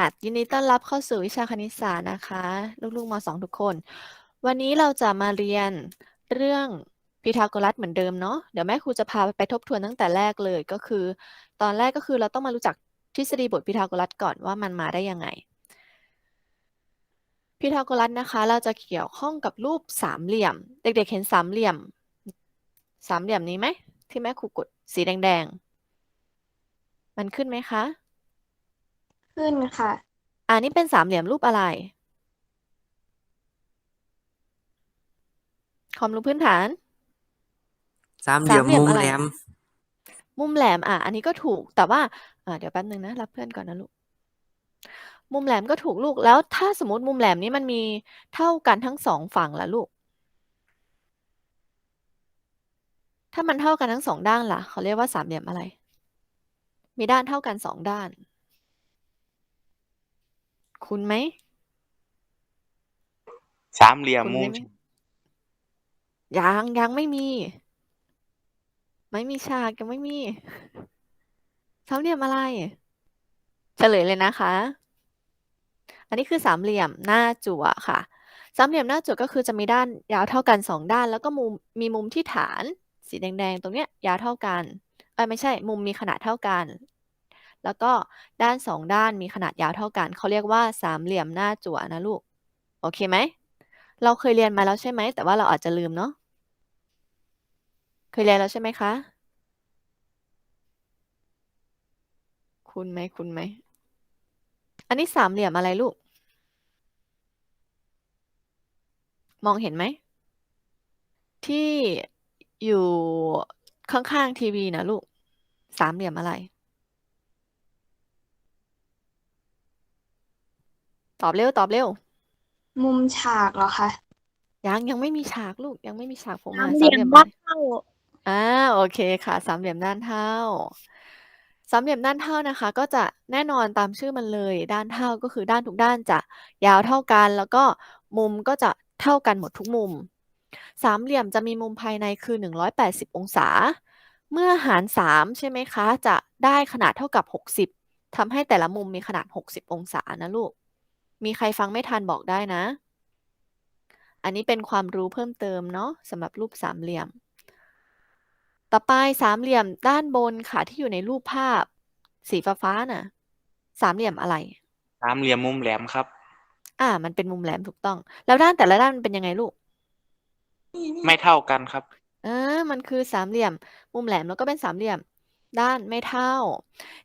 ค่ะยินดีต้อนรับเข้าสู่วิชาคณิตศาสตร์นะคะ ลูกๆม .2 ทุกคน วันนี้เราจะมาเรียนเรื่องพีทาโกรัสเหมือนเดิมเนาะเดี๋ยวแม่ครูจะพาไปทบทวนตั้งแต่แรกเลยก็คือ ตอนแรกก็คือเราต้องมารู้จักทฤษฎีบทพีทาโกรัสก่อนว่ามันมาได้ยังไงพีทาโกรัสนะคะ เราจะเกี่ยวข้องกับรูปสามเหลี่ยม เด็กๆเห็นสามเหลี่ยม สามเหลี่ยมนี้ไหมที่แม่ครูกดสีแดงๆ มันขึ้นไหมคะ ขึ้นค่ะอันนี้เป็นสามเหลี่ยมรูปอะไร ความรู้พื้นฐาน สามเหลี่ยมสามเหลี่ยมมุมอะไรแหลม มุมแหลม อะ อันนี้ก็ถูก แต่ว่า อ่า เดี๋ยวแป๊บนึงนะ รับเพื่อนก่อนนะลูก มุมแหลมก็ถูกลูก แล้วถ้าสมมติมุมแหลมนี้มันมีเท่ากันทั้งสองฝั่งล่ะลูก ถ้ามันเท่ากันทั้งสองด้านล่ะ เขาเรียกว่าสามเหลี่ยมอะไร มีด้านเท่ากันสองด้าน คุณไหม สามเหลี่ยมคุณมุได้มไหมยังยังไม่มี ไม่มีฉากยังไม่มีสามเหลี่ยมอะไร เฉลยเลยนะคะ อันนี้คือสามเหลี่ยมหน้าจั่วค่ะ สามเหลี่ยมหน้าจั่วก็คือจะมีด้านยาวเท่ากันสองด้าน แล้วก็มุมมีมุมที่ฐาน สีแดงๆ ตรงเนี้ยยาวเท่ากันเอ้ยไม่ใช่ มุมมีขนาดเท่ากัน แล้วก็ด้านสองด้านมีขนาดยาวเท่ากัน เขาเรียกว่าสามเหลี่ยมหน้าจั่วนะลูก โอเคไหม เราเคยเรียนมาแล้วใช่ไหม แต่ว่าเราอาจจะลืมเนาะ เคยเรียนแล้วใช่ไหมคะ คุณไหมคุณไหม อันนี้สามเหลี่ยมอะไรลูก มองเห็นไหม ที่อยู่ข้างๆทีวีนะลูก สามเหลี่ยมอะไร ตอบเร็วตอบเร็ว มุมฉากเหรอคะยังยังไม่มีฉากลูกยังไม่มีฉากผมสามมาเหลี่ยมอะไรด้านเท่าอ่าโอเคค่ะ สามเหลี่ยมด้านเท่า สามเหลี่ยมด้านเท่านะคะ ก็จะแน่นอนตามชื่อมันเลย ด้านเท่าก็คือด้านทุกด้านจะยาวเท่ากัน แล้วก็มุมก็จะเท่ากันหมดทุกมุม สามเหลี่ยมจะมีมุมภายในคือ 180 องศา เมื่อหาร 3 ใช่ไหมคะ จะได้ขนาดเท่ากับ 60ทำให้แต่ละมุมมีขนาด 60 องศานะลูก มีใครฟังไม่ทันบอกได้นะ อันนี้เป็นความรู้เพิ่มเติมเนาะสำหรับรูปสามเหลี่ยม ต่อไปสามเหลี่ยมด้านบนค่ะที่อยู่ในรูปภาพ สีฟ้าฟ้าน่ะ สามเหลี่ยมอะไร สามเหลี่ยมมุมแหลมครับ อ่า มันเป็นมุมแหลมถูกต้อง แล้วด้านแต่ละด้านมันเป็นยังไงลูก ไม่เท่ากันครับ เออ มันคือสามเหลี่ยม มุมแหลมแล้วก็เป็นสามเหลี่ยม ด้านไม่เท่า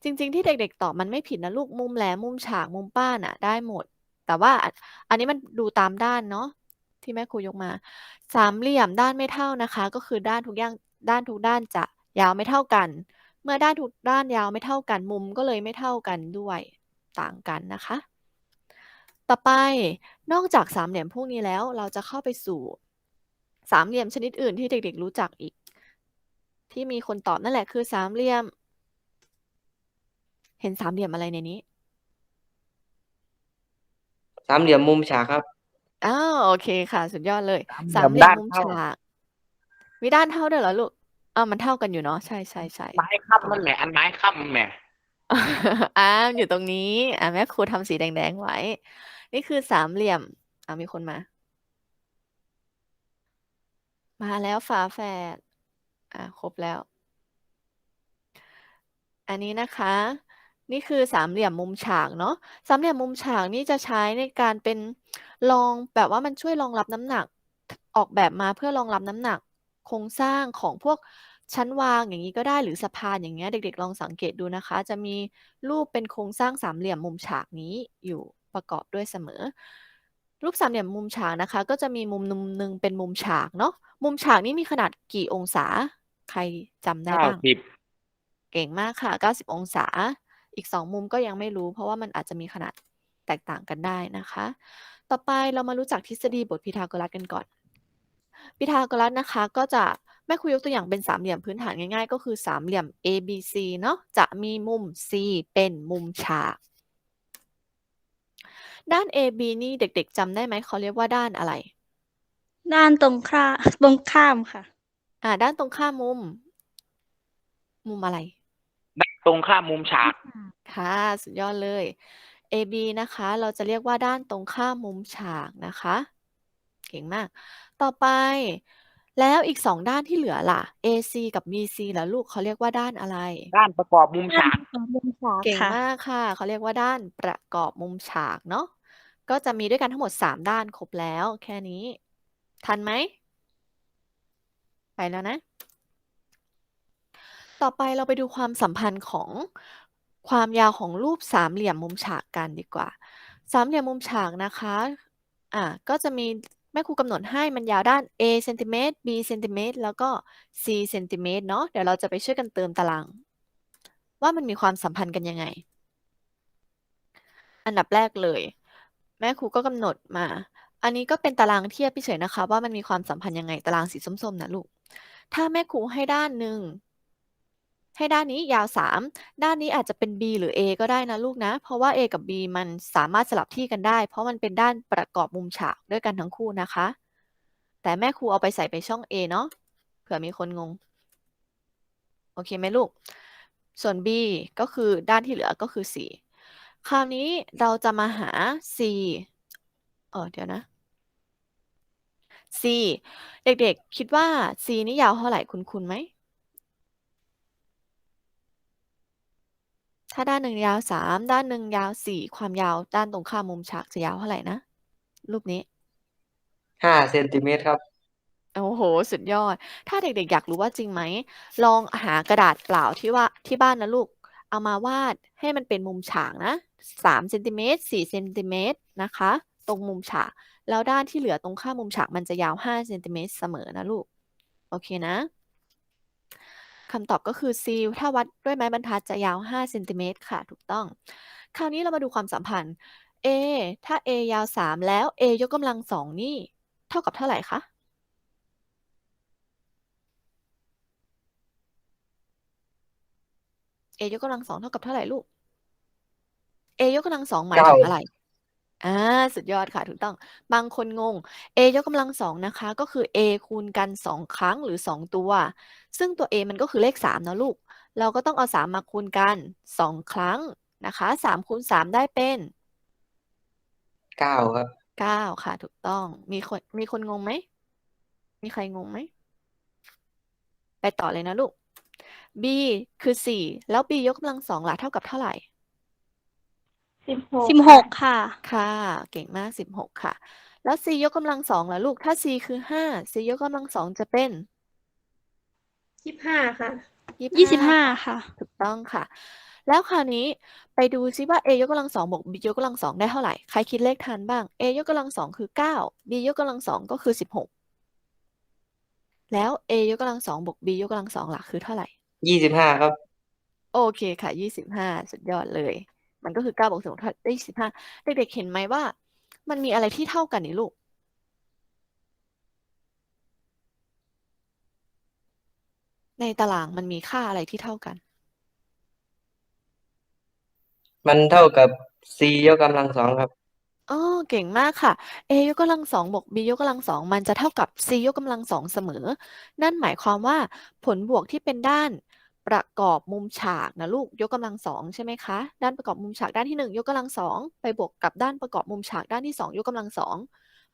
จริง ๆ ที่เด็ก ๆ ตอบมันไม่ผิดนะลูก มุมแหลม มุมฉาก มุมป้านอะ ได้หมด แต่ว่าอันนนี้มันดูตามด้านเนาะที่แม่ครูยกมา สามเหลี่ยมด้านไม่เท่านะคะ ก็คือด้านทุกอย่างด้านทุกด้านจะยาวไม่เท่ากัน เมื่อด้านทุกด้านยาวไม่เท่ากันมุมก็เลยไม่เท่ากันด้วยต่างกันนะคะ ต่อไปนอกจากสามเหลี่ยมพวกนี้แล้วเราจะเข้าไปสู่สามเหลี่ยมชนิดอื่นที่เด็กๆรู้จักอีก ที่มีคนตอบนั่นแหละคือสามเหลี่ยม เห็นสามเหลี่ยมอะไรในนี้ สามเหลี่ยมมุมฉากครับ อ้าว โอเคค่ะ สุดยอดเลย สามเหลี่สามยมเหลี่ยมด้านมุมเท่าฉากมีด้านเท่าด้วยเหรอลูกอ้าวมันเท่ากันอยู่เนาะใช่ใช่ใช่ไม้ค้ำมันแหมอันไม้ค้ำมันแหมอ่าอยู่ตรงนี้อ่าแม่ครูทำสีแดงๆไว้ นี่คือสามเหลี่ยมอ่ามีคนมา มาแล้วฝาแฝดอ่าครบแล้ว อันนี้นะคะ นี่คือสามเหลี่ยมมุมฉากเนาะสามเหลี่ยมมุมฉากนี่จะใช้ในการเป็นรองแบบว่ามันช่วยรองรับน้ำหนัก ออกแบบมาเพื่อรองรับน้ำหนัก โครงสร้างของพวกชั้นวางอย่างนี้ก็ได้หรือสะพานอย่างเงี้ยเด็ก ๆ ลองสังเกตดูนะคะ จะมีรูปเป็นโครงสร้างสามเหลี่ยมมุมฉากนี้อยู่ประกอบด้วยเสมอ รูปสามเหลี่ยมมุมฉากนะคะ ก็จะมีมุมหนึ่งเป็นมุมฉากเนาะมุมฉากนี้มีขนาดกี่องศา ใครจำได้เก้าบ้างสิบเก่งมากค่ะ 90 องศา อีก 2 มุมก็ยังไม่รู้ เพราะว่ามันอาจจะมีขนาดแตกต่างกันได้นะคะ ต่อไปเรามารู้จักทฤษฎีบทพีทาโกรัสกันก่อนพีทาโกรัสนะคะก็จะแม่ครูยกตัวอย่างเป็นสามเหลี่ยมพื้นฐานง่ายๆ ก็คือสามเหลี่ยม ABC เนาะจะมีมุม C เป็นมุมฉาก ด้าน AB นี่เด็กๆจำได้ไหมเขาเรียกว่าด้านอะไร ด้านตรงข้าตรงข้ามค่ะ อ่าด้านตรงข้ามมุม มุมอะไรด้าน ตรงข้ามมุมฉาก ค่ะ สุดยอดเลย AB นะคะ เราจะเรียกว่าด้านตรงข้ามมุมฉากนะคะ เก่งมาก ต่อไป แล้วอีกสองด้านที่เหลือล่ะ AC กับ BC ล่ะลูกเขาเรียกว่าด้านอะไร ด้านประกอบมุมฉากด้านมุมฉากเก่งค่ะมากค่ะ เขาเรียกว่าด้านประกอบมุมฉากเนาะ ก็จะมีด้วยกันทั้งหมดสามด้านครบแล้ว แค่นี้ ทันไหม ไปแล้วนะ ต่อไปเราไปดูความสัมพันธ์ของความยาวของรูปสามเหลี่ยมมุมฉากกันดีกว่า สามเหลี่ยมมุมฉากนะคะอะก็จะมีแม่ครูกำหนดให้มันยาวด้าน A เซนติเมตร B เซนติเมตรแล้วก็ C เซนติเมตรเนาะเดี๋ยวเราจะไปช่วยกันเติมตาราง ว่ามันมีความสัมพันธ์กันยังไง อันดับแรกเลย แม่ครูก็กำหนดมา อันนี้ก็เป็นตารางเทียบเฉยนะคะ ว่ามันมีความสัมพันธ์ยังไงตารางสีส้มๆนะลูกถ้าแม่ครูให้ด้านหนึ่ง ให้ด้านนี้ยาว 3 ด้านนี้อาจจะเป็น B หรือ A ก็ได้นะลูกนะ เพราะว่า A กับ B มันสามารถสลับที่กันได้ เพราะมันเป็นด้านประกอบมุมฉากด้วยกันทั้งคู่นะคะ แต่แม่ครูเอาไปใส่ไปช่อง A เนาะเผื่อมีคนงง โอเคไหมลูก ส่วน B ก็คือด้านที่เหลือก็คือ C คราวนี้เราจะมาหา C เออเดี๋ยวนะ C เด็กๆ คิดว่า C นี่ยาวเท่าไหร่คุณคุณไหม ถ้าด้านหนึ่งยาวสามด้านหนึ่งยาวสี่ความยาวด้านตรงข้ามมุมฉากจะยาวเท่าไหร่นะ รูปนี้ ห้าเซนติเมตรครับ โอ้โห สุดยอด ถ้าเด็กๆ อยากรู้ว่าจริงไหม ลองหากระดาษเปล่าที่ว่าที่บ้านนะลูก เอามาวาดให้มันเป็นมุมฉากนะสามเซนติเมตรสี่เซนติเมตรนะคะ ตรงมุมฉาก แล้วด้านที่เหลือตรงข้ามมุมฉากมันจะยาวห้าเซนติเมตรเสมอนะลูก โอเคนะ คำตอบก็คือ C ถ้าวัดด้วยไม้บรรทัดจะยาว 5 เซนติเมตรค่ะ ถูกต้อง คราวนี้เรามาดูความสัมพันธ์ A ถ้า A ยาว 3 แล้ว A ยกกำลังสองนี่ เท่ากับเท่าไหร่คะ A ยกกำลังสองเท่ากับเท่าไหร่ลูก A ยกกำลังสองหมายถึงอะไร อ่าสุดยอดค่ะถูกต้อง บางคนงง A ยกกำลังสองนะคะ ก็คือ A คูณกันสองครั้งหรือสองตัว ซึ่งตัว A มันก็คือเลขสามนะลูก เราก็ต้องเอาสามมาคูณกันสองครั้งนะคะสามคูณสามได้เป็นเก้าครับเก้าค่ะ ถูกต้อง มีคนมีคนงงไหม มีใครงงไหม ไปต่อเลยนะลูก B คือสี่แล้ว B ยกกำลังสองล่ะเท่ากับเท่าไหร่ สิบหกค่ะ ค่ะ เก่งมากสิบหกค่ะ แล้ว C ยกกำลังสองล่ะลูก ถ้า C คือห้า C ยกกำลังสองจะเป็นยี่สิบห้าค่ะยี่ยี่สิสิบบห้าห้าค่ะ ถูกต้องค่ะ แล้วคราวนี้ไปดูซิว่า a ยกกำลังสองบวก b ยกกำลังสองได้เท่าไหร่ ใครคิดเลขทันบ้าง a ยกกำลังสองคือเก้า b ยกกำลังสองก็คือสิบหกแล้ว a ยกกำลังสองบวก b ยกกำลังสองหลักคือเท่าไหร่ ยี่สิบห้าครับ โอเคค่ะยี่สิบห้าสุดยอดเลย มันก็คือเก้าบวกสิบหกเท่าได้ยี่สิบห้าเด็กๆเห็นไหมว่า มันมีอะไรที่เท่ากันนี่ลูกในตารางมันมีค่าอะไรที่เท่ากัน มันเท่ากับ c ยกกำลังสองครับอ๋อเก่งมากค่ะ a ยกกำลังสองบวก b ยกกำลังสองมันจะเท่ากับ c ยกกำลังสองเสมอ นั่นหมายความว่าผลบวกที่เป็นด้าน ประกอบมุมฉากนะลูกยกกำลังสองใช่ไหมคะ ด้านประกอบมุมฉากด้านที่หนึ่งยกกำลังสองไปบวกกับด้านประกอบมุมฉากด้านที่สองยกกำลังสอง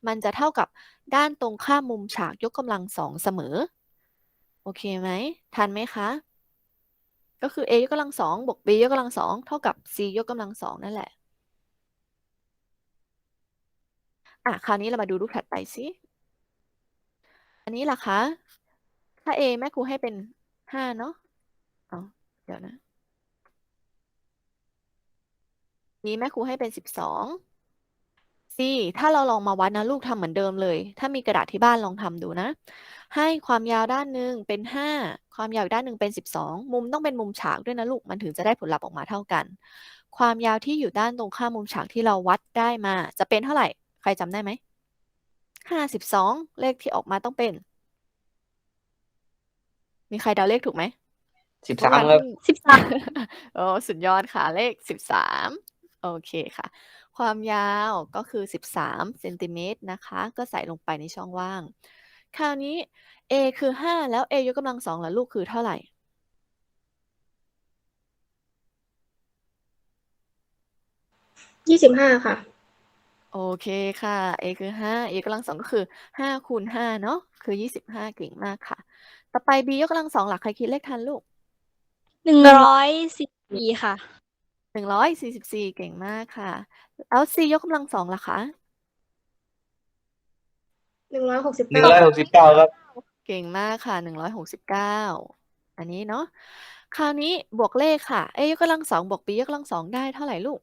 มันจะเท่ากับด้านตรงข้ามมุมฉากยกกำลังสองเสมอ โอเคไหมทันไหมคะ ก็คือ a ยกกำลังสองบวก b ยกกำลังสองเท่ากับ c ยกกำลังสองนั่นแหละอะคราวนี้เรามาดูรูปถัดไปสิอันนี้ล่ะคะถ้า a แม่ครูให้เป็นห้าเนาะ เอาเดี๋ยวนะ นี้แม่ครูให้เป็นสิบสอง c ถ้าเราลองมาวัดนะลูกทำเหมือนเดิมเลย ถ้ามีกระดาษที่บ้านลองทำดูนะ ให้ความยาวด้านหนึ่งเป็นห้าความยาวอีกด้านหนึ่งเป็นสิบสองมุมต้องเป็นมุมฉากด้วยนะลูกมันถึงจะได้ผลลัพธ์ออกมาเท่ากัน ความยาวที่อยู่ด้านตรงข้ามมุมฉากที่เราวัดได้มา จะเป็นเท่าไหร่ ใครจำได้ไหมห้าสิบสองเลขที่ออกมาต้องเป็น มีใครเดาเลขถูกไหม สิบเมื่อสามวานครับเพิ่งสิบสามโอ้สุดยอดค่ะ เลขสิบสามโอเคค่ะ ความยาวก็คือสิบสามเซนติเมตรนะคะ ก็ใส่ลงไปในช่องว่าง คราวนี้ a คือห้าแล้ว a ยกกำลังสองแล้วลูกคือเท่าไหร่ยยี่สิบห้าค่ะ โอเคค่ะ a คือห้า a ยกกำลังสองก็คือห้าคูณห้าเนาะคือยี่สิบห้าเก่งมากค่ะ ต่อไป b ยกกำลังสองหลักใครคิดเลขทันลูก หนึ่งร้อยสิบสี่ค่ะ หนึ่งร้อยสี่สิบสี่เก่งมากค่ะ แล้ว c ยกกำลังสองล่ะคะ หนึ่งร้อยหกสิบหนึ่งร้อยหกสิบเก้าครับเก่งมากค่ะหนึ่งร้อยหกสิบเก้าอันนี้เนาะ คราวนี้บวกเลขค่ะ a ยกกำลังสองบวก b ยกกำลังสองได้เท่าไหร่ลูก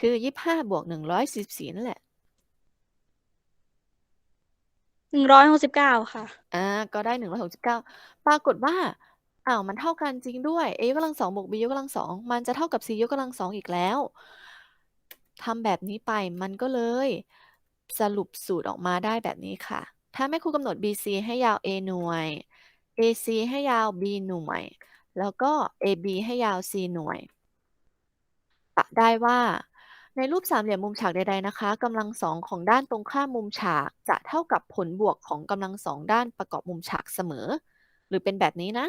คือยี่สิบห้าบวกหนึ่งร้อยสี่สิบสี่นั่นแหละ หนึ่งร้อยหกสิบเก้าค่ะ อ่า ก็ได้หนึ่งร้อยหกสิบเก้าปรากฏว่า อ้าว มันเท่ากันจริงด้วย a ยกกำลังสองบวก b ยกกำลังสองมันจะเท่ากับ c ยกกำลังสองอีกแล้วทำแบบนี้ไปมันก็เลย สรุปสูตรออกมาได้แบบนี้ค่ะ ถ้าแม่ครูกำหนด bc ให้ยาว a หน่วย ac ให้ยาว b หน่วย แล้วก็ ab ให้ยาว c หน่วยตะได้ว่า ในรูปสามเหลี่ยมมุมฉากใดๆนะคะกำลังสองของด้านตรงข้ามมุมฉากจะเท่ากับผลบวกของกำลังสองด้านประกอบมุมฉากเสมอ หรือเป็นแบบนี้นะ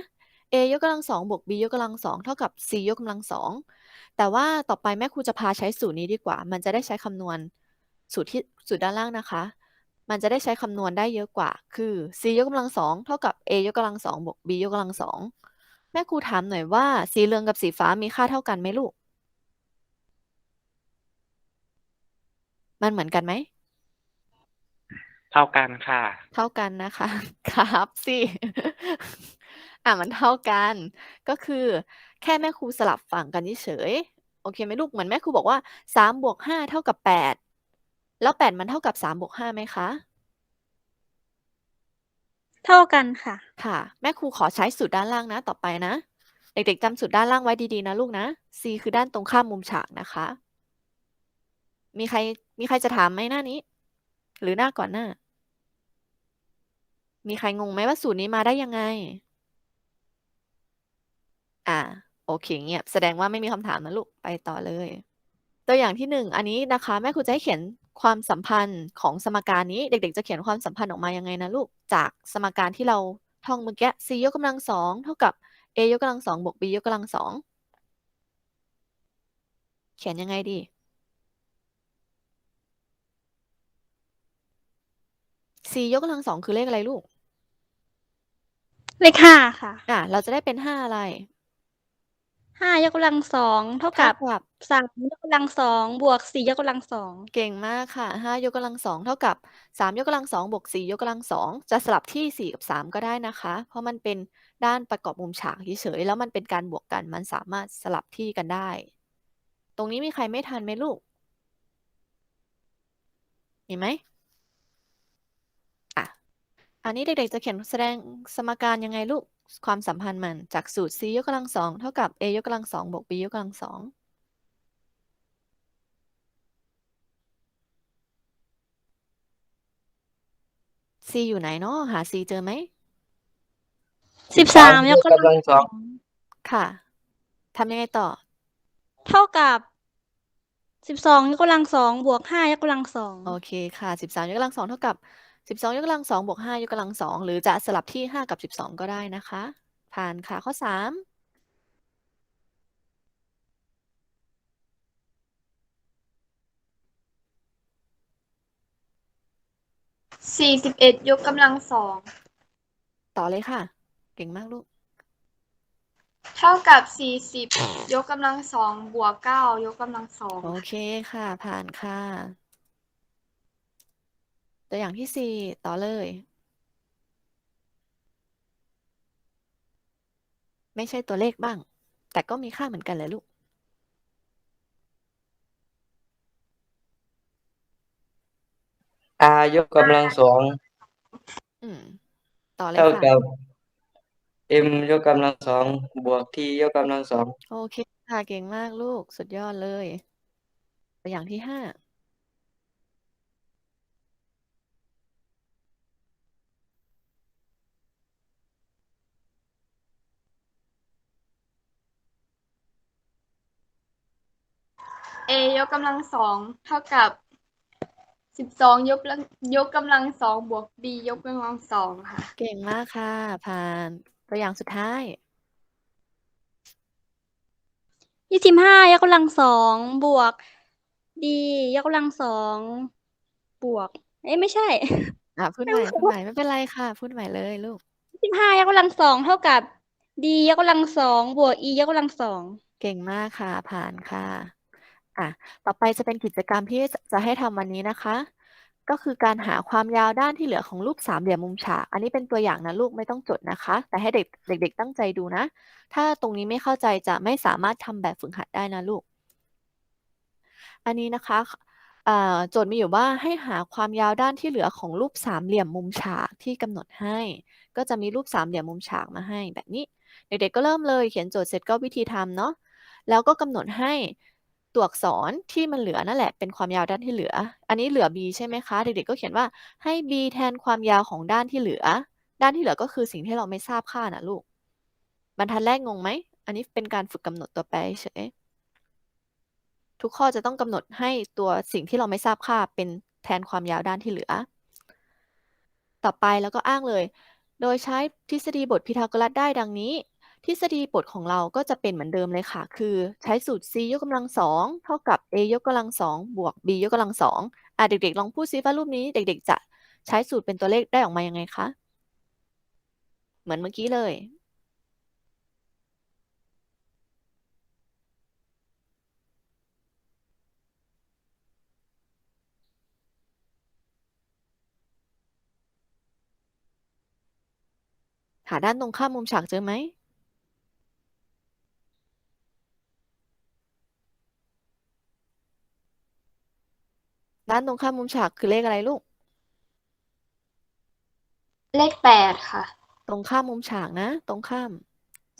a ยกกำลังสองบวก b ยกกำลังสองเท่ากับ c ยกกำลังสองแต่ว่าต่อไปแม่ครูจะพาใช้สูตรนี้ดีกว่า มันจะได้ใช้คำนวณสูตรที่สูตรด้านล่างนะคะ มันจะได้ใช้คำนวณได้เยอะกว่า คือ c ยกกำลังสองเท่ากับ a ยกกำลังสองบวก b ยกกำลังสองแม่ครูถามหน่อยว่าสีเหลืองกับสีฟ้ามีค่าเท่ากันไหมลูก มันเหมือนกันไหม เท่ากันค่ะ เท่ากันนะคะ ครับสิ อะมันเท่ากัน ก็คือแค่แม่ครูสลับฝั่งกันเฉยๆโอเคไหมลูกเหมือนแม่ครูบอกว่าสามบวกห้าเท่ากับแปดแล้วแปดมันเท่ากับสามบวกห้าไหมคะ เท่ากันค่ะ ค่ะ แม่ครูขอใช้สูตรด้านล่างนะ ต่อไปนะ เด็กๆจำสูตรด้านล่างไว้ดีๆนะลูกนะ c คือด้านตรงข้ามมุมฉากนะคะ มีใครมีใครจะถามไหมหน้านี้ หรือหน้าก่อนหน้า มีใครงงไหมว่าสูตรนี้มาได้ยังไง อ่า โอเคเงียบแสดงว่าไม่มีคำถามนะลูกไปต่อเลย ตัวอย่างที่หนึ่งอันนี้นะคะ แม่ครูจะให้เขียนความสัมพันธ์ของสมการนี้ เด็ก ๆ จะเขียนความสัมพันธ์ออกมายังไงนะลูกจากสมการที่เราท่องเมื่อกี้ c ยกกำลังสองเท่ากับ a ยกกำลังสองบวก b ยกกำลังสองเขียนยังไงดี c ยกกำลังสองคือเลขอะไรลูก เลขห้าค่ะ อะ เราจะได้เป็นห้าอะไร ห้ายกกำลังสองเท่าเท่ากับกับ สามยกกำลังสองบวกสี่ยกกำลังสองเก่งมากค่ะห้ายกกำลังสองเท่ากับสามยกกำลังสองบวกสี่ยกกำลังสองจะสลับที่สี่กับสามก็ได้นะคะ เพราะมันเป็นด้านประกอบมุมฉากเฉยๆแล้วมันเป็นการบวกกันมันสามารถสลับที่กันได้ ตรงนี้มีใครไม่ทันไหมลูกมีไหมอะอันนี้เด็กๆจะเขียนแสดงสมการยังไงลูก ความสัมพันธ์มันจากสูตร c ยกกำลังสองเท่ากับ a ยกกำลังสองบวก b ยกกำลังสอง c อยู่ไหนเนาะหา c เจอไหมสิบสามยกกำลังสองค่ะทำยังไงต่อ เท่ากับสิบสองยกกำลังสองบวกห้ายกกำลังสองโอเคค่ะสิบสามยกกำลังสองเท่ากับ สิบสองยกกำลังสองบวกห้ายกกำลังสองหรือจะสลับที่ห้ากับสิบสองก็ได้นะคะ ผ่านค่ะข้อสามสี่สิบเอ็ดยกกำลังสองต่อเลยค่ะ เก่งมากลูก เท่ากับสี่สิบยกกำลังสองบวกเก้ายกกำลังสองโอเคค่ะ ผ่านค่ะ ตัวอย่างที่สี่ต่อเลย ไม่ใช่ตัวเลขบ้าง แต่ก็มีค่าเหมือนกันเลยลูก r ยกกำลังสองอืม ต่อเลยเท่าค่ะกับ m ยกกำลังสองบวก t ยกกำลังสองโอเคค่ะเก่งมากลูกสุดยอดเลย ตัวอย่างที่ห้า เอยกกำลังสองเท่ากับสิบสองยกกำลังยกกำลังสองบวก b ยกกำลังสองค่ะ เก่งมากค่ะ ผ่านตัวอย่างสุดท้าย ยี่สิบห้ายกกำลังสองบวกดียกกำลังสองบวก เอ้ยไม่ใช่ อะพูดใหม่พูดใหม่ไม่เป็นไรค่ะ พูดใหม่เลยลูกสิบห้ายกกำลังสองเท่ากับ d ยกกำลังสองบวก e ยกกำลังสอง เก่งมากค่ะ ผ่านค่ะ อะต่อไปจะเป็นกิจกรรมที่จะให้ทำวันนี้นะคะ ก็คือการหาความยาวด้านที่เหลือของรูปสามเหลี่ยมมุมฉาก อันนี้เป็นตัวอย่างนะลูกไม่ต้องจดนะคะ แต่ให้เด็กเด็ก ๆ ตั้งใจดูนะ ถ้าตรงนี้ไม่เข้าใจจะไม่สามารถทำแบบฝึกหัดได้นะลูก อันนี้นะคะโจทย์มีอยู่ว่าให้หาความยาวด้านที่เหลือของรูปสามเหลี่ยมมุมฉากที่กำหนดให้ ก็จะมีรูปสามเหลี่ยมมุมฉากมาให้แบบนี้ เด็กๆก็เริ่มเลยเขียนโจทย์เสร็จก็วิธีทำเนาะแล้วก็กำหนดให้ ตัวอักษรที่มันเหลือนั่นแหละเป็นความยาวด้านที่เหลือ อันนี้เหลือ b ใช่ไหมคะเด็กๆก็เขียนว่าให้ b แทนความยาวของด้านที่เหลือ ด้านที่เหลือก็คือสิ่งที่เราไม่ทราบค่านะลูกบรรทัดแรกงงไหมอันนี้เป็นการฝึกกำหนดตัวแปรเฉยทุกข้อจะต้องกำหนดให้ตัวสิ่งที่เราไม่ทราบค่าเป็นแทนความยาวด้านที่เหลือ ต่อไปแล้วก็อ้างเลย โดยใช้ทฤษฎีบทพีทาโกรัสได้ดังนี้ ทฤษฎีบทของเราก็จะเป็นเหมือนเดิมเลยค่ะ คือใช้สูตร c ยกกำลังสองเท่ากับ a ยกกำลังสองบวก b ยกกำลังสองอะเด็กๆ ลองพูดซิว่ารูปนี้เด็กๆ จะใช้สูตรเป็นตัวเลขได้ออกมายังไงคะ เหมือนเมื่อกี้เลย หาด้านตรงข้ามมุมฉากเจอไหม ด้านตรงข้ามมุมฉากคือเลขอะไรลูก เลขแปดค่ะ ตรงข้ามมุมฉากนะ ตรงข้าม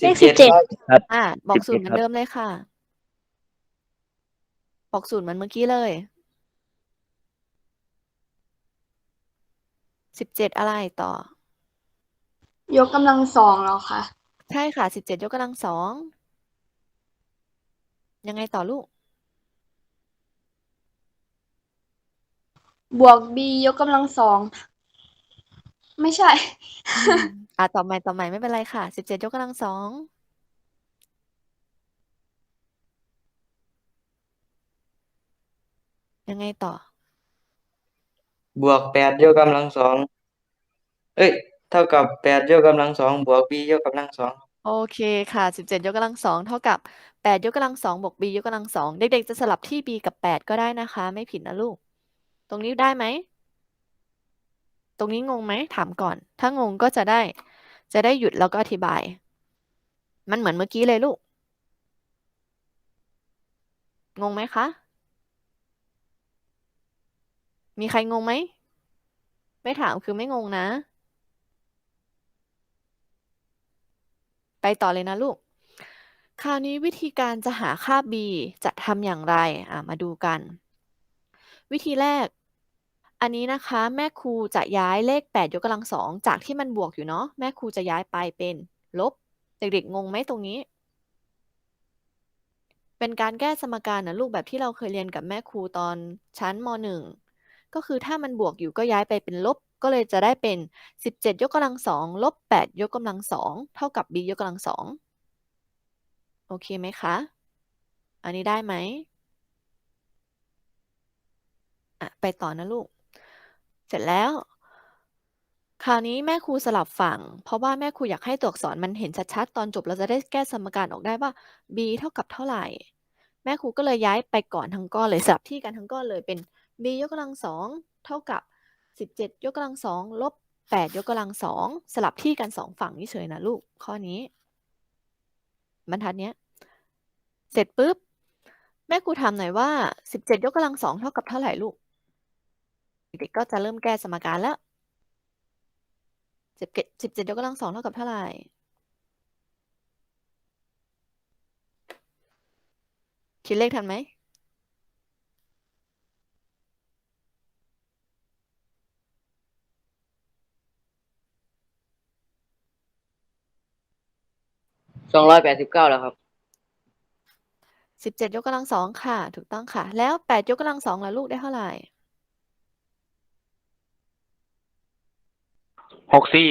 เลขสิบเจ็ดครับ อ่า บอกสูตร17เหมือครันบเดิมเลยค่ะ บอกสูตรเหมือนเมื่อกี้เลยสิบเจ็ดอะไรต่อ ยกกำลังสองแล้วค่ะ ใช่ค่ะสิบเจ็ดยกกำลังสอง ยังไงต่อลูก บวก b ยกกำลังสอง ไม่ใช่ อืมอ่าต่อใหม่ต่อใหม่ไม่เป็นไรค่ะสิบเจ็ดยกกำลังสองยังไงต่อ บวกแปดยกกำลังสองเอ้ย เท่ากับแปดยกกำลังสองบวก b ยกกำลังสองโอเคค่ะสิบเจ็ดยกกำลังสองเท่ากับแปดยกกำลังสองบวก b ยกกำลังสองเด็กๆจะสลับที่ b กับแปดก็ได้นะคะ ไม่ผิดนะลูก ตรงนี้ได้ไหม ตรงนี้งงไหมถามก่อน ถ้างงก็จะได้ จะได้หยุดแล้วก็อธิบาย มันเหมือนเมื่อกี้เลยลูก งงไหมคะ มีใครงงไหม ไม่ถามคือไม่งงนะ ไปต่อเลยนะลูกคราวนี้วิธีการจะหาค่า b จะทำอย่างไร อะมาดูกัน วิธีแรก อันนี้นะคะ แม่ครูจะย้ายเลข 8 ยกกำลังสองจากที่มันบวกอยู่เนาะแม่ครูจะย้ายไปเป็นลบ เด็กๆงงไหมตรงนี้ เป็นการแก้สมการนะลูกแบบที่เราเคยเรียนกับแม่ครูตอนชั้นม .1 ก็คือถ้ามันบวกอยู่ก็ย้ายไปเป็นลบก็เลยจะได้เป็น 17 ยกกำลังสองลบ 8 ยกกำลังสองเท่ากับ b ยกกำลังสองโอเคไหมคะ อันนี้ได้ไหม อะไปต่อนะลูก เสร็จแล้ว คราวนี้แม่ครูสลับฝั่ง เพราะว่าแม่ครูอยากให้ตัวอักษรมันเห็นชัดๆ ตอนจบเราจะได้แก้สมการออกได้ว่า b เท่ากับเท่าไหร่ แม่ครูก็เลยย้ายไปก่อนทั้งก้อนเลยสลับที่กันทั้งก้อนเลยเป็น b ยกกำลังสองเท่ากับ 17 ยกกำลังสองลบ8ยกกำลังสองสลับที่กันสองฝั่งนี่เฉยนะลูก ข้อนี้ บรรทัดเนี้ย เสร็จปุ๊บ แม่ครูถามหน่อยว่า 17 ยกกำลังสองเท่ากับเท่าไหร่ลูก เด็กๆก็จะเริ่มแก้สมการแล้ว17 17ยกกำลังสองเท่ากับเท่าไหร่คิดเลขทันไหมสองร้อยแปดสิบเก้าแล้วครับสิบเจ็ดยกกำลังสองค่ะ ถูกต้องค่ะ แล้วแปดยกกำลังสองล่ะลูกได้เท่าไหร่ หกสี่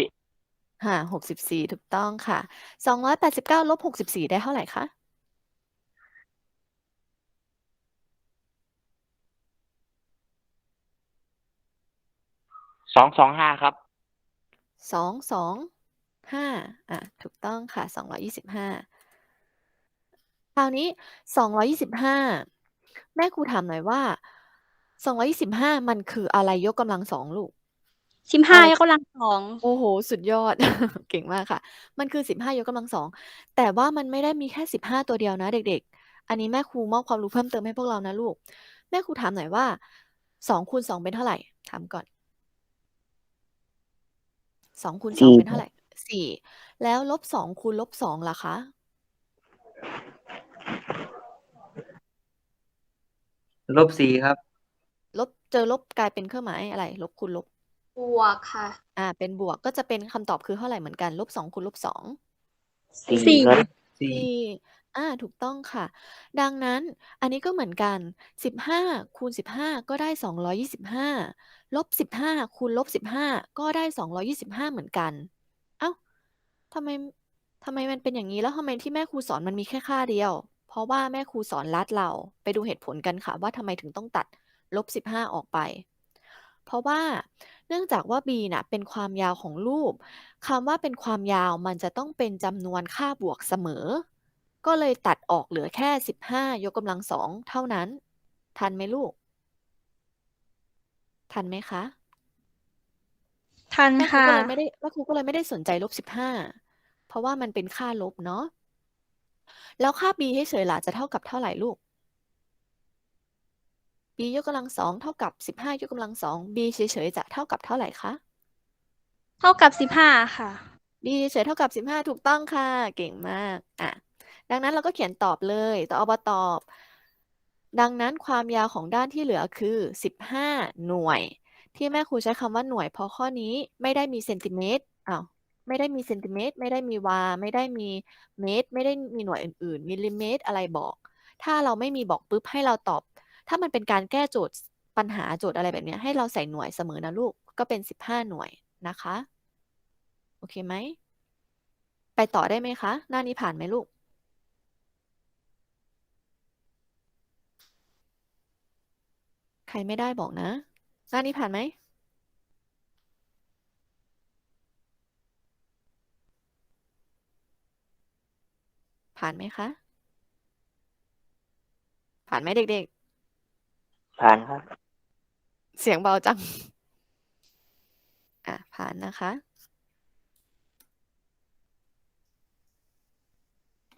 ค่ะหกสิบสี่ถูกต้องค่ะสองร้อยแปดสิบเก้าลบหกสิบสี่ได้เท่าไหร่คะสองสองห้าครับ สองสองห้าอะ ถูกต้องค่ะสองร้อยี่สิบห้าคราวนี้สองร้อยี่สิบห้าแม่ครูถามหน่อยว่าสองร้อยี่สิบห้ามันคืออะไรยกกำลังสองลูก สิบห้ายกกำลังสอง โอ้โหสุดยอด เก่งมากค่ะ มันคือสิบห้ายกกำลังสอง แต่ว่ามันไม่ได้มีแค่สิบห้าตัวเดียวนะเด็ก ๆ อันนี้แม่ครูมอบความรู้เพิ่มเติมให้พวกเรานะลูก แม่ครูถามหน่อยว่าสองคูณสองเป็นเท่าไหร่ถามก่อนสองคูณสองเป็นเท่าไหร่สี่แล้วลบสองคูณลบสองล่ะคะ ลบสี่ครับ ลบ เจอลบกลายเป็นเครื่องหมายอะไร ลบคูณลบ บวกค่ะ อ่า เป็นบวกก็จะเป็นคำตอบคือเท่าไหร่เหมือนกันลบสองคูณลบสองสี่สี่ ครับสี่สี่อ่า ถูกต้องค่ะ ดังนั้นอันนี้ก็เหมือนกันสิบห้าคูณสิบห้าก็ได้สองร้อยี่สิบห้าลบสิบห้าคูณลบสิบห้าก็ได้สองร้อยี่สิบห้าเหมือนกัน เอ้าทำไมทำไมมันเป็นอย่างนี้แล้วทำไมที่แม่ครูสอนมันมีแค่ค่าเดียว เพราะว่าแม่ครูสอนลัดเราไปดูเหตุผลกันค่ะ ว่าทำไมถึงต้องตัดลบสิบห้าออกไป เพราะว่าเนื่องจากว่า b น่ะเป็นความยาวของรูปคำว่าเป็นความยาวมันจะต้องเป็นจำนวนค่าบวกเสมอ ก็เลยตัดออกเหลือแค่ 15 ยกกำลังสองเท่านั้น ทันไหมลูก ทันไหมคะทันแม่ครูค่ะก็เลยไม่ได้แม่ครูก็เลยไม่ได้สนใจลบ 15 เพราะว่ามันเป็นค่าลบเนาะแล้วค่า b เฉยๆล่ะจะเท่ากับเท่าไหร่ลูก b ยกกำลังสองเท่ากับ15ยกกำลังสอง b เฉยๆจะเท่ากับเท่าไหร่คะ เท่ากับสิบห้าค่ะ b เฉยๆเท่ากับ15ถูกต้องค่ะ เก่งมากอะดังนั้นเราก็เขียนตอบเลยต่ออบตอบ ดังนั้นความยาวของด้านที่เหลือคือ15หน่วย ที่แม่ครูใช้คำว่าหน่วยเพราะข้อนี้ไม่ได้มีเซนติเมตรอ้าวไม่ได้มีเซนติเมตร ไม่ได้มีวา ไม่ได้มีเมตร ไม่ได้มีหน่วยอื่นๆมิลลิเมตร อะไรบอก ถ้าเราไม่มีบอกปุ๊บให้เราตอบ ถ้ามันเป็นการแก้โจทย์ปัญหาโจทย์อะไรแบบนี้ให้เราใส่หน่วยเสมอนะลูกก็เป็น 15 หน่วยนะคะ โอเคไหม ไปต่อได้ไหมคะ หน้านี้ผ่านไหมลูก ใครไม่ได้บอกนะ หน้านี้ผ่านไหมผ่านไหมคะ ผ่านไหมเด็ก ผ่านครับ เสียงเบาจัง อะ ผ่านนะคะ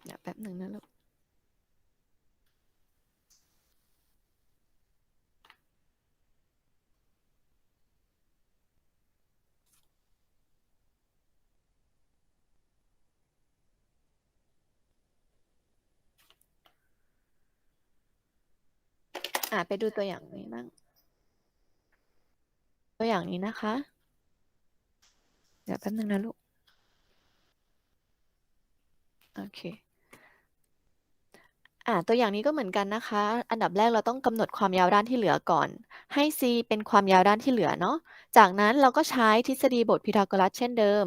เดี๋ยวแป๊บหนึ่งนะลูก อะไปดูตัวอย่างนี้บ้าง ตัวอย่างนี้นะคะ เดี๋ยวแป๊บนึงนะลูก โอเคอ่าตัวอย่างนี้ก็เหมือนกันนะคะ อันดับแรกเราต้องกำหนดความยาวด้านที่เหลือก่อน ให้ c เป็นความยาวด้านที่เหลือเนาะ จากนั้นเราก็ใช้ทฤษฎีบทพีทาโกรัสเช่นเดิม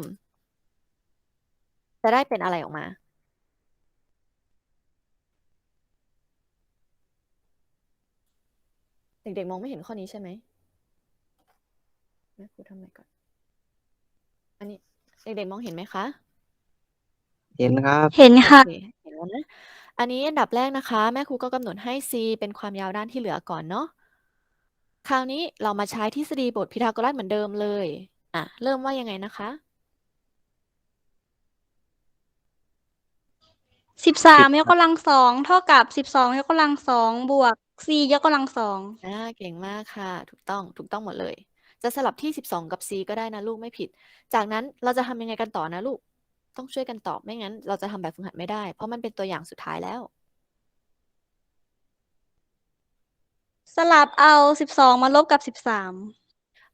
จะได้เป็นอะไรออกมา เด็กๆมองไม่เห็นข้อนี้ใช่ไหมแม่ครูทำไมก่อน อันนี้ เด็กๆมองเห็นไหมคะ เห็นครับ เห็นค่ะโอเคเห็นแล้วนะ อันนี้อันดับแรกนะคะ แม่ครูก็กำหนดให้ c เป็นความยาวด้านที่เหลือก่อนเนาะ คราวนี้เรามาใช้ทฤษฎีบทพีทาโกรัสเหมือนเดิมเลย อะ เริ่มว่ายังไงนะคะสิบสามยกกำลังสองเท่ากับสิบสองยกกำลังสองบวก สี่ยกกำลังสองอ่าเก่งมากค่ะ ถูกต้องถูกต้องหมดเลย จะสลับที่ 12 กับ c ก็ได้นะลูกไม่ผิด จากนั้นเราจะทำยังไงกันต่อนะลูก ต้องช่วยกันตอบไม่งั้น เราจะทำแบบฝึกหัดไม่ได้ เพราะมันเป็นตัวอย่างสุดท้ายแล้ว สลับเอาสิบสองมาลบกับสิบสาม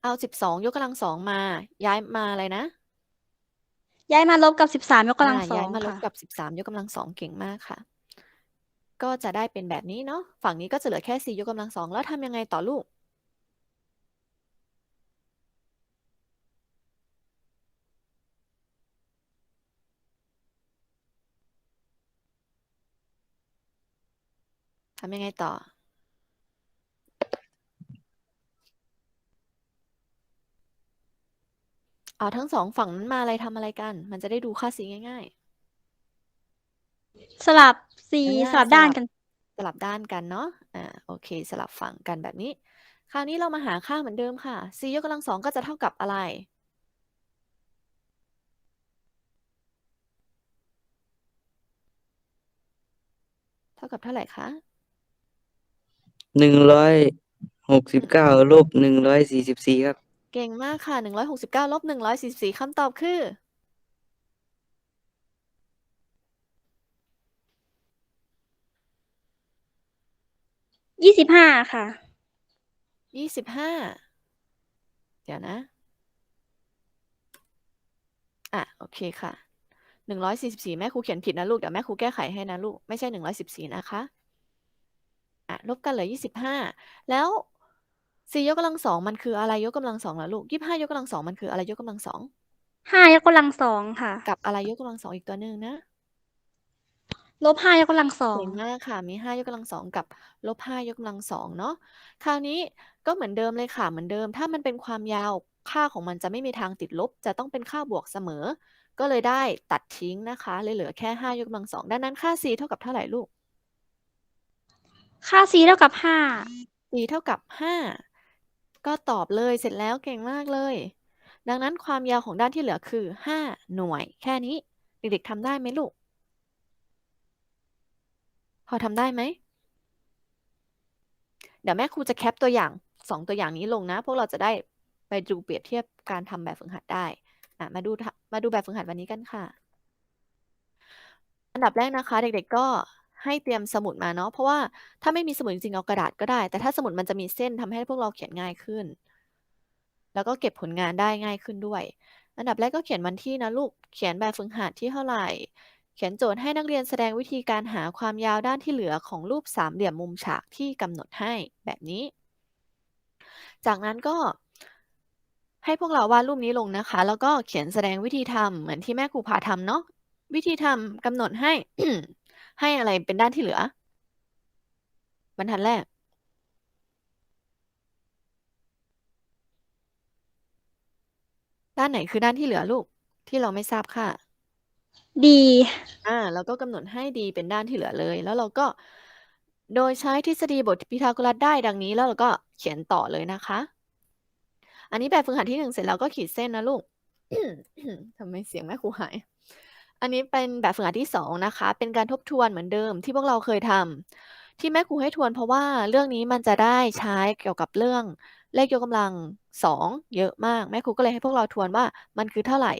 เอา 12 ยกกำลังสองมา ย้ายมาอะไรนะ ย้ายมาลบกับสิบสามยกกำลังอ่าสอย้ายงมาลบค่ะกับ 13 ยกกำลังสองเก่งมากค่ะ ก็จะได้เป็นแบบนี้เนาะฝั่งนี้ก็จะเหลือแค่ 4 ยกกำลังสองแล้วทำยังไงต่อลูก ทำยังไงต่อ เอาทั้งสองฝั่งนั้นมาอะไรทำอะไรกัน มันจะได้ดูค่า c ง่าย สลับ c อ่าสลับด้านกันๆสลับด้านกันเนาะ อ่า โอเค สลับฝั่งกันแบบนี้ คราวนี้เรามาหาค่าเหมือนเดิมค่ะ c ยกกำลังสองก็จะเท่ากับอะไร เท่ากับเท่าไหร่คะ หนึ่งร้อยหกสิบเก้าลบหนึ่งร้อยสี่สิบสี่ครับ เก่งมากค่ะหนึ่งร้อยหกสิบเก้าลบหนึ่งร้อยสี่สิบสี่คำตอบคือ ยี่สิบห้าค่ะ ยี่สิบห้า เดี๋ยวนะ อะ โอเคค่ะ หนึ่งร้อยสี่สิบสี่แม่ครูเขียนผิดนะลูก เดี๋ยวแม่ครูแก้ไขให้นะลูก ไม่ใช่หนึ่งร้อยสิบสี่นะคะ อะ ลบกันเหลือยี่สิบห้า แล้วสี่ยกกำลังสองมันคืออะไรยกกำลังสองล่ะลูกยี่สิบห้ายกกำลังสองมันคืออะไรยกกำลังสองห้ายกกำลังสองค่ะ กับอะไรยกกำลังสองอีกตัวหนึ่งนะ ลบห้ายกกำลังสองเก่งมากค่ะ มีห้ายกกำลังสองกับลบห้ายกกำลังสองเนาะคราวนี้ก็เหมือนเดิมเลยค่ะ เหมือนเดิม ถ้ามันเป็นความยาวค่าของมันจะไม่มีทางติดลบ จะต้องเป็นค่าบวกเสมอ ก็เลยได้ตัดทิ้งนะคะเลยเหลือแค่ห้ายกกำลังสองดังนั้นค่า c เท่ากับเท่าไหร่ลูก ค่า c เท่ากับห้า c เท่ากับห้าก็ตอบเลยเสร็จแล้วเก่งมากเลย ดังนั้นความยาวของด้านที่เหลือคือห้าหน่วย แค่นี้เด็กๆทำได้ไหมลูก พอทำได้ไหม เดี๋ยวแม่ครูจะแคปตัวอย่างสองตัวอย่างนี้ลงนะ พวกเราจะได้ไปดูเปรียบเทียบการทำแบบฝึกหัดได้อะมาดูมาดูแบบฝึกหัดวันนี้กันค่ะ อันดับแรกนะคะ เด็กๆก็ให้เตรียมสมุดมาเนาะเพราะว่าถ้าไม่มีสมุดจริงๆเอากระดาษก็ได้ แต่ถ้าสมุดมันจะมีเส้นทำให้พวกเราเขียนง่ายขึ้น แล้วก็เก็บผลงานได้ง่ายขึ้นด้วย อันดับแรกก็เขียนวันที่นะลูกเขียนแบบฝึกหัดที่เท่าไหร่ เขียนโจทย์ให้นักเรียนแสดงวิธีการหาความยาวด้านที่เหลือของรูปสามเหลี่ยมมุมฉากที่กำหนดให้แบบนี้ จากนั้นก็ให้พวกเราวาดรูปนี้ลงนะคะ แล้วก็เขียนแสดงวิธีทำเหมือนที่แม่ครูพาทำเนาะวิธีทำกำหนดให้ให้อะไรเป็นด้านที่เหลือบรรทัดแรกด้านไหนคือด้านที่เหลือลูกที่เราไม่ทราบค่ะ ดี อ่าแล้วก็กำหนดให้ดีเป็นด้านที่เหลือเลย แล้วเราก็โดยใช้ทฤษฎีบทพีทาโกรัสได้ดังนี้ แล้วเราก็เขียนต่อเลยนะคะ อันนี้แบบฝึกหัดที่หนึ่งเสร็จแล้วก็ขีดเส้นนะลูกทำไมเสียงแม่ครูหาย อันนี้เป็นแบบฝึกหัดที่สองนะคะ เป็นการทบทวนเหมือนเดิมที่พวกเราเคยทำที่แม่ครูให้ทวนเพราะว่าเรื่องนี้มันจะได้ใช้เกี่ยวกับเรื่อง เลขยกกำลังสองเยอะมาก แม่ครูก็เลยให้พวกเราทวนว่ามันคือเท่าไหร่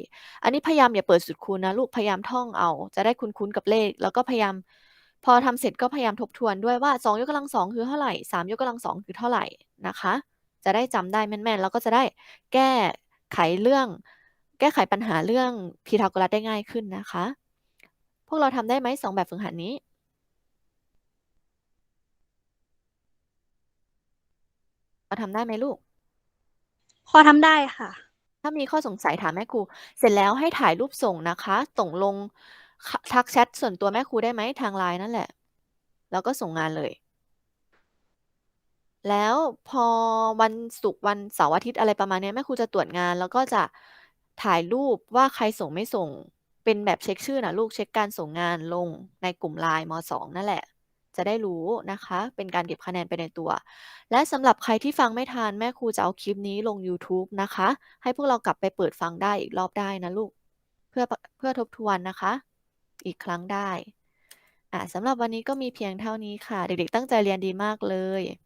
อันนี้พยายามอย่าเปิดสูตรคูณนะลูกพยายามท่องเอา จะได้คุ้นๆกับเลข แล้วก็พยายาม พอทำเสร็จก็พยายามทบทวนด้วยว่าสองยกกำลังสองคือเท่าไหร่สามยกกำลังสองคือเท่าไหร่นะคะ จะได้จำได้แม่นๆแล้วก็จะได้แก้ไขเรื่อง แก้ไขปัญหาเรื่องพีทาโกรัสได้ง่ายขึ้นนะคะ พวกเราทำได้ไหมสองแบบฝึกหัดนี้ เราทำได้ไหมลูก พอทำได้ค่ะ ถ้ามีข้อสงสัยถามแม่ครู เสร็จแล้วให้ถ่ายรูปส่งนะคะ ส่งลงทักแชทส่วนตัวแม่ครูได้ไหมทางไลน์นั่นแหละ แล้วก็ส่งงานเลย แล้วพอวันศุกร์วันเสาร์อาทิตย์อะไรประมาณเนี้ยแม่ครูจะตรวจงาน แล้วก็จะถ่ายรูปว่าใครส่งไม่ส่ง เป็นแบบเช็คชื่อนะลูกเช็คการส่งงานลงในกลุ่มไลน์มสองนั่นแหละ จะได้รู้นะคะ เป็นการเก็บคะแนนไปในตัว และสำหรับใครที่ฟังไม่ทันแม่ครูจะเอาคลิปนี้ลง YouTube นะคะ ให้พวกเรากลับไปเปิดฟังได้อีกรอบได้นะลูก เพื่อเพื่อทบทวนนะคะ อีกครั้งได้อะสำหรับวันนี้ก็มีเพียงเท่านี้ค่ะ เด็กๆตั้งใจเรียนดีมากเลย